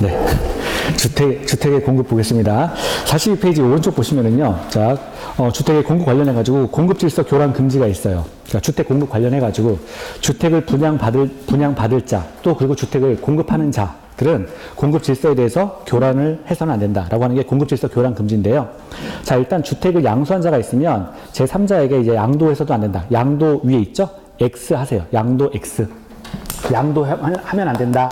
네. 주택, 주택의 공급 보겠습니다. 42페이지 오른쪽 보시면은요. 자, 어, 주택의 공급 관련해가지고 공급 질서 교란 금지가 있어요. 그러니까 주택 공급 관련해가지고 주택을 분양받을, 분양받을 자, 또 그리고 주택을 공급하는 자 들은 공급 질서에 대해서 교란을 해서는 안 된다라고 하는 게 공급 질서 교란 금지인데요. 자, 일단 주택을 양수한 자가 있으면 제 3자에게 이제 양도해서도 안 된다. 양도 위에 있죠? X 하세요. 양도 X. 양도하면 안 된다.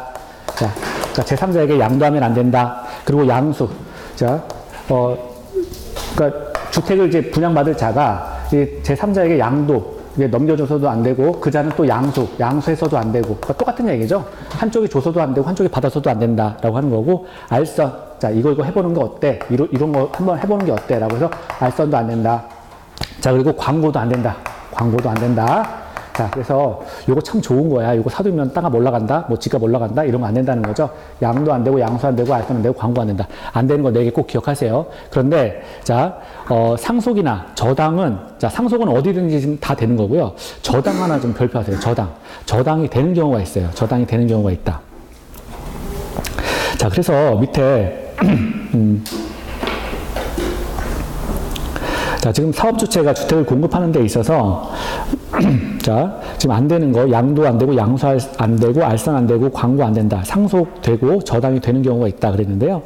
자, 자, 제3자에게 양도하면 안 된다. 그리고 양수. 자, 어, 그러니까 주택을 이제 분양받을 자가 이 제3자에게 양도 넘겨줘서도 안 되고 그 자는 또 양수, 양수해서도 안 되고 그러니까 똑같은 얘기죠. 한쪽이 줘서도 안 되고 한쪽이 받아서도 안 된다라고 하는 거고 알선. 자, 이거 이거 해보는 거 어때? 이런 이런 거 한번 해보는 게 어때?라고 해서 알선도 안 된다. 자, 그리고 광고도 안 된다. 광고도 안 된다. 자, 그래서 요거 참 좋은 거야. 요거 사두면 땅값 올라간다. 뭐 집값 올라간다. 이런 거 안 된다는 거죠. 양도 안 되고 양수 안 되고 알선 안 되고 광고 안 된다. 안 되는 거 네 개 꼭 기억하세요. 그런데 자, 어, 상속이나 저당은 자, 상속은 어디든지 다 되는 거고요. 저당 하나 좀 별표하세요. 저당. 저당이 되는 경우가 있어요. 저당이 되는 경우가 있다. 자, 그래서 밑에 음, 자, 지금 사업 주체가 주택을 공급하는 데 있어서, 자, 지금 안 되는 거, 양도 안 되고, 양수 안 되고, 알선 안 되고, 광고 안 된다. 상속되고, 저당이 되는 경우가 있다. 그랬는데요.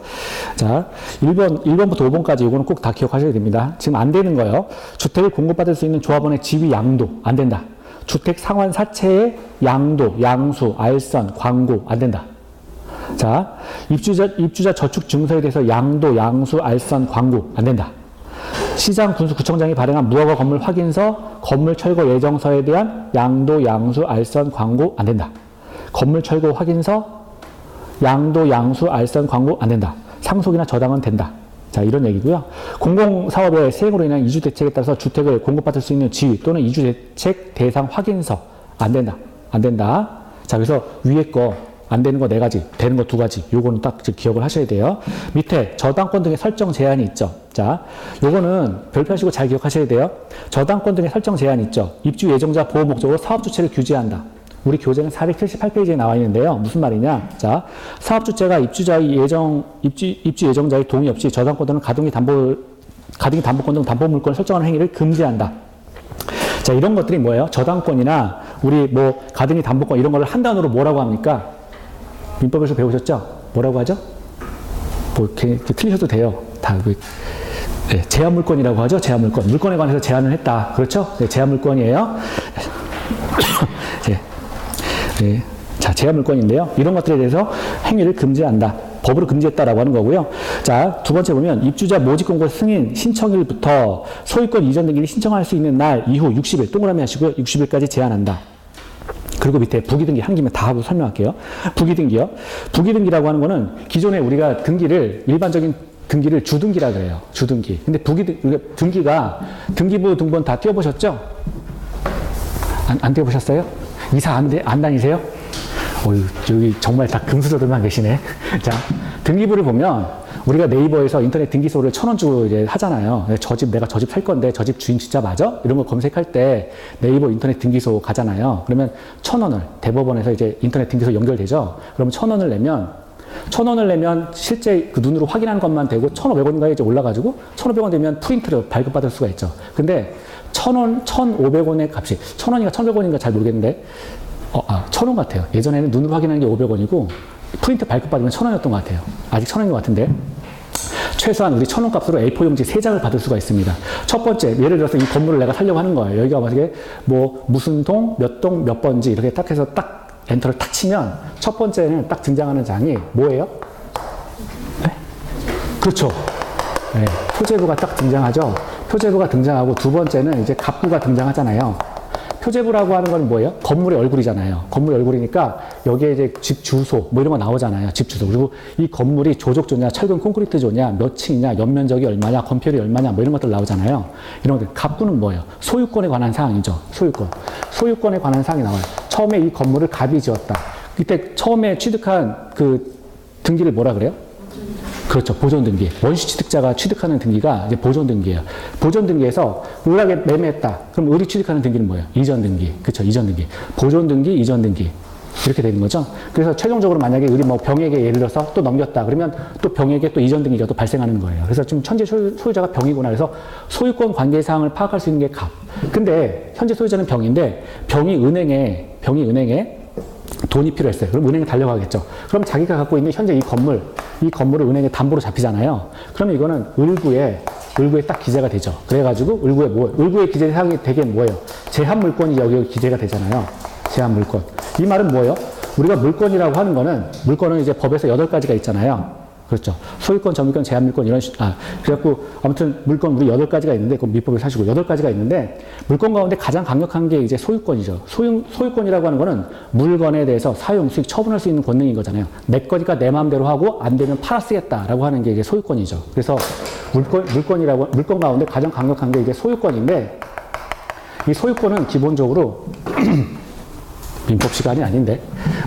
자, 1번, 1번부터 5번까지 이거는 꼭 다 기억하셔야 됩니다. 지금 안 되는 거요. 주택을 공급받을 수 있는 조합원의 지위 양도, 안 된다. 주택 상환 사채의 양도, 양수, 알선, 광고, 안 된다. 자, 입주자, 입주자 저축 증서에 대해서 양도, 양수, 알선, 광고, 안 된다. 시장 군수 구청장이 발행한 무허가 건물 확인서, 건물 철거 예정서에 대한 양도, 양수, 알선, 광고 안 된다. 건물 철거 확인서, 양도, 양수, 알선, 광고 안 된다. 상속이나 저당은 된다. 자, 이런 얘기고요. 공공사업의 시행으로 인한 이주 대책에 따라서 주택을 공급받을 수 있는 지위 또는 이주 대책 대상 확인서 안 된다. 안 된다. 자, 그래서 위에 거 안 되는 거 네 가지, 되는 거 두 가지. 요거는 딱 기억을 하셔야 돼요. 밑에 저당권 등의 설정 제한이 있죠. 자, 요거는 별표하시고 잘 기억하셔야 돼요. 저당권 등의 설정 제한이 있죠. 입주 예정자 보호 목적으로 사업 주체를 규제한다. 우리 교재는 478페이지에 나와 있는데요. 무슨 말이냐? 자, 사업 주체가 입주자의 예정 입주 입주 예정자의 동의 없이 저당권 또는 가등기 담보 가등기 담보권 등 담보 물건을 설정하는 행위를 금지한다. 자, 이런 것들이 뭐예요? 저당권이나 우리 뭐 가등기 담보권 이런 거를 한 단어로 뭐라고 합니까? 민법에서 배우셨죠? 뭐라고 하죠? 뭐 이렇게, 이렇게 틀리셔도 돼요. 다 그, 네, 제한 물건이라고 하죠. 제한 물건. 물건에 관해서 제한을 했다. 그렇죠? 네, 제한 물건이에요. 네. 네. 자, 제한 물건인데요. 이런 것들에 대해서 행위를 금지한다. 법으로 금지했다라고 하는 거고요. 자, 두 번째 보면 입주자 모집 공고 승인 신청일부터 소유권 이전 등기를 신청할 수 있는 날 이후 60일 동그라미 하시고요. 60일까지 제한한다. 그리고 밑에 부기등기 한 김에 다 하고 설명할게요. 부기등기요. 부기등기라고 하는 거는 기존에 우리가 등기를 일반적인 등기를 주등기라 그래요. 주등기. 근데 부기등 우리가 등기가 등기부 등본 다 띄워보셨죠? 안, 안 띄워보셨어요? 이사 안, 돼- 안 다니세요? 어휴, 여기 정말 다 금수저들만 계시네. 자, 등기부를 보면 우리가 네이버에서 인터넷 등기소를 천 원 주고 이제 하잖아요. 저 집 내가 저 집 살 건데 저 집 주인 진짜 맞아? 이런 거 검색할 때 네이버 인터넷 등기소 가잖아요. 그러면 천 원을 대법원에서 이제 인터넷 등기소 연결되죠. 그러면 천 원을 내면 천 원을 내면 실제 그 눈으로 확인하는 것만 되고 천오백 원인가에 이제 올라가지고 천오백 원 되면 프린트를 발급받을 수가 있죠. 근데 천 원, 천오백 원의 값이 천 원인가 천오백 원인가 잘 모르겠는데 어, 아, 천원 같아요. 예전에는 눈으로 확인하는 게 500원이고, 프린트 발급받으면 천 원이었던 것 같아요. 아직 천 원인 것 같은데. 최소한 우리 천 원 값으로 A4 용지 세장을 받을 수가 있습니다. 첫 번째, 예를 들어서 이 건물을 내가 살려고 하는 거예요. 여기가 만약에 뭐, 무슨 동, 몇 동, 몇 번지 이렇게 딱 해서 딱 엔터를 탁 치면 첫 번째는 딱 등장하는 장이 뭐예요? 네? 그렇죠. 네, 표제부가 딱 등장하죠. 표제부가 등장하고 두 번째는 이제 갑부가 등장하잖아요. 표제부라고 하는 건 뭐예요? 건물의 얼굴이잖아요. 건물의 얼굴이니까 여기에 이제 집 주소 뭐 이런 거 나오잖아요. 집 주소. 그리고 이 건물이 조족조냐, 철근 콘크리트조냐, 몇 층이냐, 연면적이 얼마냐, 건폐율이 얼마냐 뭐 이런 것들 나오잖아요. 이런 것들. 갑부는 뭐예요? 소유권에 관한 사항이죠. 소유권. 소유권에 관한 사항이 나와요. 처음에 이 건물을 갑이 지었다. 이때 처음에 취득한 그 등기를 뭐라 그래요? 그렇죠. 보존 등기. 원시 취득자가 취득하는 등기가 이제 보존 등기예요. 보존 등기에서 의뢰하게 매매했다. 그럼 의리 취득하는 등기는 뭐예요? 이전 등기. 그렇죠. 이전 등기. 보존 등기, 이전 등기. 이렇게 되는 거죠. 그래서 최종적으로 만약에 우리 뭐 병에게 예를 들어서 또 넘겼다. 그러면 또 병에게 또 이전 등기가 또 발생하는 거예요. 그래서 지금 현재 소유- 소유자가 병이구나. 그래서 소유권 관계 사항을 파악할 수 있는 게 갑. 근데 현재 소유자는 병인데 병이 은행에 병이 은행에 돈이 필요했어요. 그럼 은행에 달려가겠죠. 그럼 자기가 갖고 있는 현재 이 건물, 이 건물을 은행에 담보로 잡히잖아요. 그러면 이거는 을구에, 을구에 딱 기재가 되죠. 그래가지고 을구에 뭐, 을구에 기재 사항이 되게 뭐예요? 제한 물건이 여기 기재가 되잖아요. 제한 물건. 이 말은 뭐예요? 우리가 물건이라고 하는 거는, 물건은 이제 법에서 여덟 가지가 있잖아요. 그렇죠. 소유권, 점유권, 제한물권 이런 식, 아, 그래갖고 아무튼 물건 우리 여덟 가지가 있는데, 그 밑법을 사시고 여덟 가지가 있는데, 물건 가운데 가장 강력한 게 이제 소유권이죠. 소유, 소유권이라고 하는 거는 물건에 대해서 사용, 수익, 처분할 수 있는 권능인 거잖아요. 내 거니까 내 마음대로 하고 안 되면 팔아 쓰겠다라고 하는 게 이게 소유권이죠. 그래서 물건, 물건이라고, 물건 가운데 가장 강력한 게 이게 소유권인데, 이 소유권은 기본적으로 민법 시간이 아닌데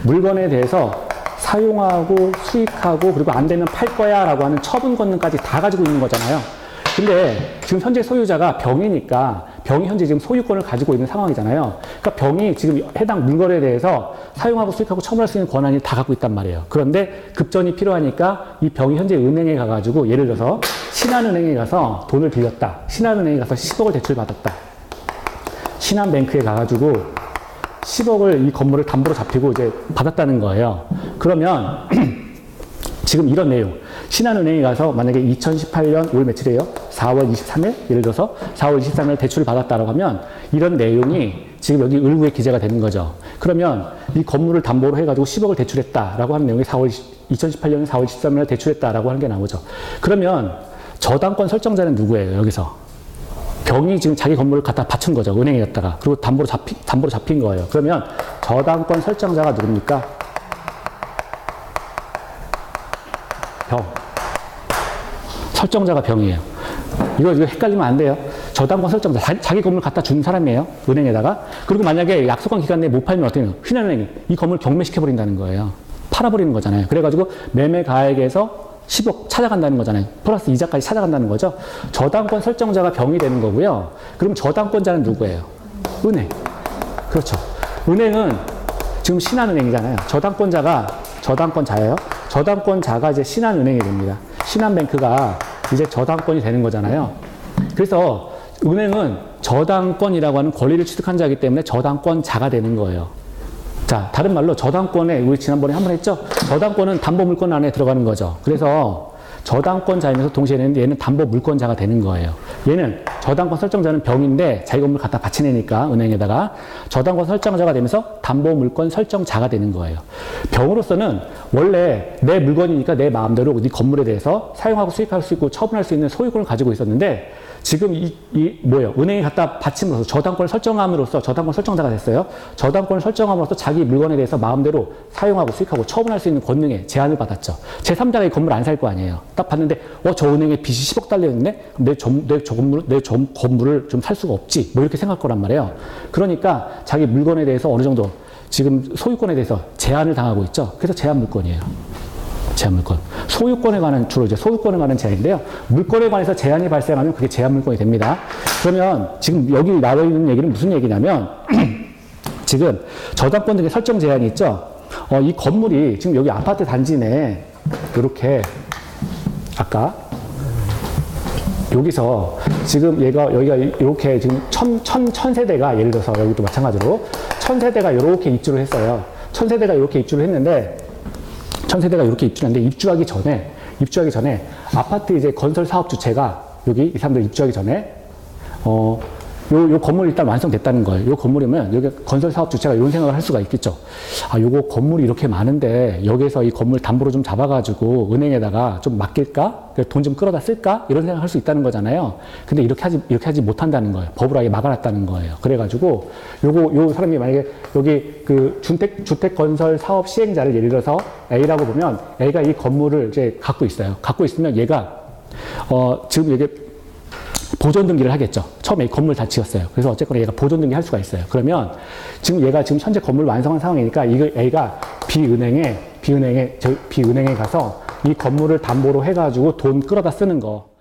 물건에 대해서 사용하고 수익하고 그리고 안 되면 팔 거야 라고 하는 처분 권능까지 다 가지고 있는 거잖아요. 근데 지금 현재 소유자가 병이니까 병이 현재 지금 소유권을 가지고 있는 상황이잖아요. 그러니까 병이 지금 해당 물건에 대해서 사용하고 수익하고 처분할 수 있는 권한이 다 갖고 있단 말이에요. 그런데 급전이 필요하니까 이 병이 현재 은행에 가가지고 예를 들어서 신한은행에 가서 돈을 빌렸다. 신한은행에 가서 10억을 대출받았다. 신한뱅크에 가가지고 10억을 이 건물을 담보로 잡히고 이제 받았다는 거예요. 그러면 지금 이런 내용. 신한은행에 가서 만약에 2018년 올 며칠이에요? 4월 23일? 예를 들어서 4월 23일 대출을 받았다라고 하면 이런 내용이 지금 여기 을구에 기재가 되는 거죠. 그러면 이 건물을 담보로 해가지고 10억을 대출했다라고 하는 내용이 4월 2018년 4월 13일 대출했다라고 하는 게 나오죠. 그러면 저당권 설정자는 누구예요? 여기서. 병이 지금 자기 건물을 갖다 바친 거죠. 은행에 갔다가. 그리고 담보로 잡히, 담보로 잡힌 거예요. 그러면 저당권 설정자가 누굽니까? 병. 설정자가 병이에요. 이거, 이거 헷갈리면 안 돼요. 저당권 설정자. 자- 자 기 건물 갖다 준 사람이에요. 은행에다가. 그리고 만약에 약속한 기간 내에 못 팔면 어떻게 해요? 신한은행이 이 건물 경매시켜버린다는 거예요. 팔아버리는 거잖아요. 그래가지고 매매 가액에서 10억 찾아간다는 거잖아요. 플러스 이자까지 찾아간다는 거죠. 저당권 설정자가 병이 되는 거고요. 그럼 저당권자는 누구예요? 은행. 그렇죠. 은행은 지금 신한은행이잖아요. 저당권자가 저당권자예요. 저당권자가 이제 신한은행이 됩니다. 신한뱅크가 이제 저당권이 되는 거잖아요. 그래서 은행은 저당권이라고 하는 권리를 취득한 자이기 때문에 저당권자가 되는 거예요. 자, 다른 말로 저당권에 우리 지난번에 한 번 했죠? 저당권은 담보 물권 안에 들어가는 거죠. 그래서 저당권자이면서 동시에 얘는, 담보 물권자가 되는 거예요. 얘는 저당권 설정자는 병인데 자기 건물 갖다 바치내니까 은행에다가 저당권 설정자가 되면서 담보 물권 설정자가 되는 거예요. 병으로서는 원래 내 물건이니까 내 마음대로 네 건물에 대해서 사용하고 수익할 수 있고 처분할 수 있는 소유권을 가지고 있었는데 지금 이, 이 뭐예요? 은행에 갖다 바침으로써 저당권을 설정함으로써 저당권 설정자가 됐어요. 저당권을 설정함으로써 자기 물건에 대해서 마음대로 사용하고 수익하고 처분할 수 있는 권능에 제한을 받았죠. 제3자가 이 건물 안 살 거 아니에요. 딱 봤는데 어 저 은행에 빚이 10억 달려 있네. 내저내 저 건물 내저 건물을 좀 살 수가 없지. 뭐 이렇게 생각할 거란 말이에요. 그러니까 자기 물건에 대해서 어느 정도 지금 소유권에 대해서 제한을 당하고 있죠. 그래서 제한 물건이에요. 제한 물건. 소유권에 관한 주로 이제 소유권에 관한 제한인데요. 물건에 관해서 제한이 발생하면 그게 제한 물건이 됩니다. 그러면 지금 여기 나와 있는 얘기는 무슨 얘기냐면 지금 저당권 등의 설정 제한이 있죠. 어, 이 건물이 지금 여기 아파트 단지 내에 이렇게 아까 여기서 지금 얘가 여기가 이렇게 지금 천, 천, 천 세대가 예를 들어서 여기도 마찬가지로 천 세대가 이렇게 입주를 했어요. 천 세대가 이렇게 입주를 했는데 천 세대가 이렇게 입주했는데 입주하기 전에 입주하기 전에 아파트 이제 건설 사업 주체가 여기 이 사람들 입주하기 전에 어, 요, 요 건물이 일단 완성됐다는 거예요. 요 건물이면 여기 건설 사업 주체가 이런 생각을 할 수가 있겠죠. 아, 요거 건물이 이렇게 많은데 여기서 이 건물 담보로 좀 잡아가지고 은행에다가 좀 맡길까? 돈 좀 끌어다 쓸까? 이런 생각을 할 수 있다는 거잖아요. 근데 이렇게 하지, 이렇게 하지 못한다는 거예요. 법으로 아예 막아놨다는 거예요. 그래가지고 요거, 요 사람이 만약에 여기 그 주택, 주택 건설 사업 시행자를 예를 들어서 A라고 보면 A가 이 건물을 이제 갖고 있어요. 갖고 있으면 얘가 어, 지금 이게 보존 등기를 하겠죠. 처음에 이 건물 다 지었어요. 그래서 어쨌거나 얘가 보존 등기 할 수가 있어요. 그러면 지금 얘가 지금 현재 건물 완성한 상황이니까 이거 A가 B은행에 B은행에 저 B은행에 가서 이 건물을 담보로 해가지고 돈 끌어다 쓰는 거